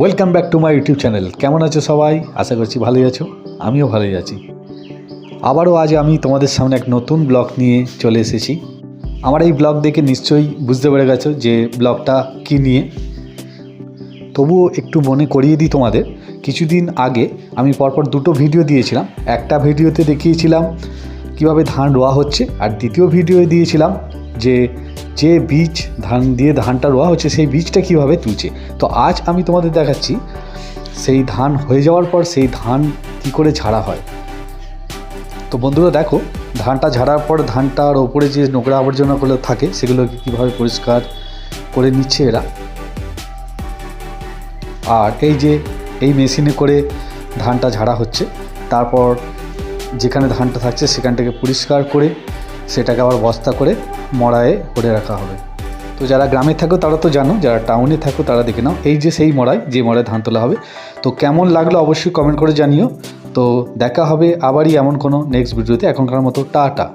Welcome back to my YouTube channel কেমন আছো সবাই? আশা করছি ভালোই আছো। আমিও ভালোই আছি। আবারও আজ আমি তোমাদের সামনে এক নতুন ব্লগ নিয়ে চলে এসেছি। আমার এই ব্লগ দেখে নিশ্চয়ই বুঝতে পেরে গেছো যে ব্লগটা কী নিয়ে। তবুও একটু মনে করিয়ে দিই তোমাদের। কিছুদিন আগে আমি পরপর দুটো ভিডিও দিয়েছিলাম। একটা ভিডিওতে দেখিয়েছিলাম কীভাবে ধান রোয়া হচ্ছে, আর দ্বিতীয় ভিডিও দিয়েছিলাম যে যে বীজ ধান দিয়ে ধানটা রোয়া হচ্ছে, সেই বীজটা কীভাবে তুলছে? তো আজ আমি তোমাদের দেখাচ্ছি, সেই ধান হয়ে যাওয়ার পর সেই ধান কি করে ঝাড়া হয়। তো বন্ধুরা দেখো, ধানটা ঝাড়ার পর ধানটার ওপরে যে নোংরা আবর্জনাগুলো থাকে সেগুলো কীভাবে পরিষ্কার করে নিচ্ছে এরা। আর এই যে, এই মেশিনে করে ধানটা ঝাড়া হচ্ছে, তারপর যেখানে ধানটা থাকছে সেখানটাকে পরিষ্কার করে সেটাকে আবার বস্তা করে মড়ায়ে করে রাখা হবে। তো যারা গ্রামে থাকো তারা তো জানো, যারা টাউনে থাকো তারা দেখে নাও। এই যে সেই মড়াই যে মড়ায় ধান তোলা হবে। তো কেমন লাগল অবশ্যই কমেন্ট করে জানিও। তো দেখা হবে আবারই এমন কোনো নেক্সট ভিডিওতে এখনকার মতো টাটা।